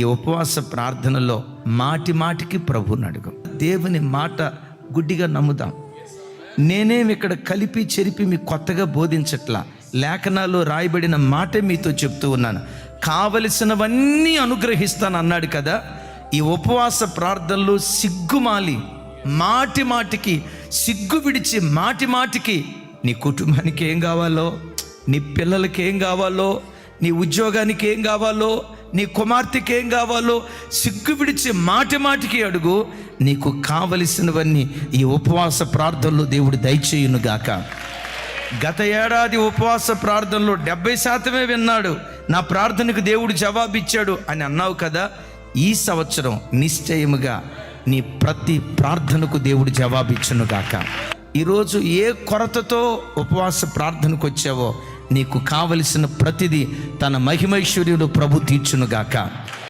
ఈ ఉపవాస ప్రార్థనలో మాటి మాటికి ప్రభుని అడుగు. దేవుని మాట గుడ్డిగా నమ్ముదాం. నేనేం ఇక్కడ కలిపి చెరిపి మీకు కొత్తగా బోధించట్లా? లేఖనాల్లో రాయబడిన మాటే మీతో చెప్తూ ఉన్నాను. కావలసినవన్నీ అనుగ్రహిస్తాను అన్నాడు కదా? ఈ ఉపవాస ప్రార్థనలు సిగ్గుమాలి. మాటి మాటికి సిగ్గు విడిచి మాటి మాటికి నీ కుటుంబానికి ఏం కావాలో నీ పిల్లలకి ఏం కావాలో నీ ఉద్యోగానికి ఏం కావాలో నీ కుమార్తెకి ఏం కావాలో సిగ్గు విడిచి మాటి మాటికి అడుగు. నీకు కావలసినవన్నీ ఈ ఉపవాస ప్రార్థనలో దేవుడు దయచేయునుగాక. గత ఏడాది ఉపవాస ప్రార్థనలో డెబ్బై శాతమే విన్నాడు. నా ప్రార్థనకు దేవుడు జవాబిచ్చాడు అని అన్నావు కదా ఈ సంవత్సరం నిశ్చయముగా నీ ప్రతి ప్రార్థనకు దేవుడు జవాబిచ్చునుగాక. ఈరోజు ఏ కొరతతో ఉపవాస ప్రార్థనకు వచ్చావో నీకు కావలసిన ప్రతిదీ తన మహిమైశ్వర్యుడు ప్రభు తీర్చునుగాక.